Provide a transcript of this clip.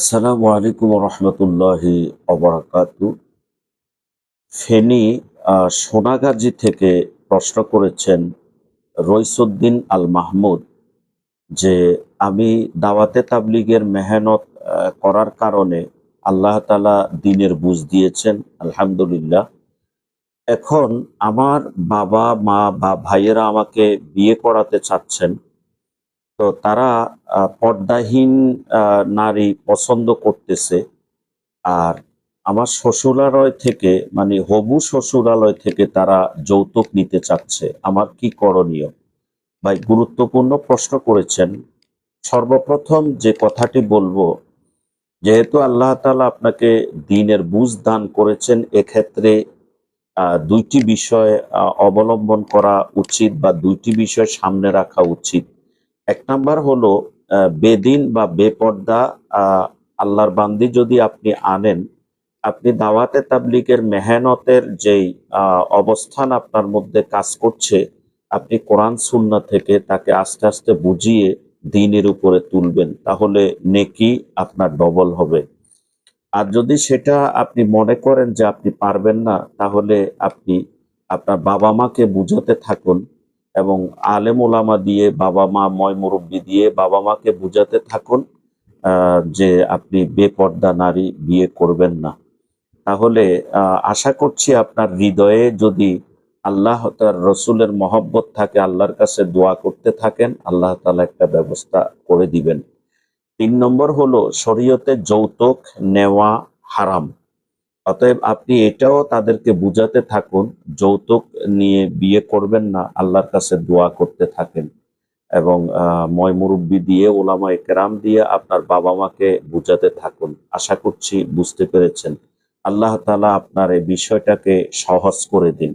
আসসালামু আলাইকুম রহমতুল্লাহি অবরাকাতু ফেনী সোনাগাজী থেকে প্রশ্ন করেছেন রইসুদ্দিন আল মাহমুদ যে, আমি দাওয়াতে তাবলিগের মেহনত করার কারণে আল্লাহ তালা দিনের বুঝ দিয়েছেন, আলহামদুলিল্লাহ। এখন আমার বাবা, মা বা ভাইয়েরা আমাকে বিয়ে করাতে চাচ্ছেন। তো তারা পর্দাহীন নারী পছন্দ করতেছে। আর আমার শ্বশুরালয় থেকে মানে হবু শ্বশুরালয় থেকে তারা যৌতুক নিতে চাচ্ছে। আমার কি করণীয়? ভাই, গুরুত্বপূর্ণ প্রশ্ন করেছেন। সর্বপ্রথম যে কথাটি বলব, যেহেতু আল্লাহ তাআলা আপনাকে দিনের বুঝ দান করেছেন, এক্ষেত্রে দুইটি বিষয় অবলম্বন করা উচিত বা দুইটি বিষয় সামনে রাখা উচিত। এক নাম্বার হলো বেদিন বা বেপর্দা আল্লাহর বান্দি যদি আপনি আনেন, আপনি দাওয়াতে তাবলিগের মেহনতের যেই অবস্থান আপনার মধ্যে কাজ করছে, আপনি কোরআন, সুন্না থেকে তাকে আস্তে আস্তে বুঝিয়ে দিনের উপরে তুলবেন, তাহলে নেকি আপনার ডবল হবে। আর যদি সেটা আপনি মনে করেন যে আপনি পারবেন না, তাহলে আপনি আপনার বাবা মাকে বুঝাতে থাকুন এবং আলেম ওলামা দিয়ে বাবা মা ময় মুরব্বী দিয়ে বাবা মাকে বুঝাতে থাকুন যে আপনি বেপর্দা নারী, বিয়ে করবেন না। তাহলে আশা করছি আপনার হৃদয়ে যদি আল্লাহ তার রসুলের মহব্বত থাকে, আল্লাহর কাছে দোয়া করতে থাকেন, আল্লাহ তালা একটা ব্যবস্থা করে দিবেন। তিন নম্বর হলো, শরীয়তে যৌতুক নেওয়া হারাম। অতএব আপনি এটাও তাদেরকে বুঝাতে থাকুন, যৌতুক নিয়ে বিয়ে করবেন না, আল্লাহর কাছে দোয়া করতে থাকেন। এবং ময় মুরব্বী দিয়ে ওলামা একরাম দিয়ে আপনার বাবা মাকে বুঝাতে থাকুন। আশা করছি বুঝতে পেরেছেন। আল্লাহ তালা আপনার এই বিষয়টাকে সহজ করে দিন।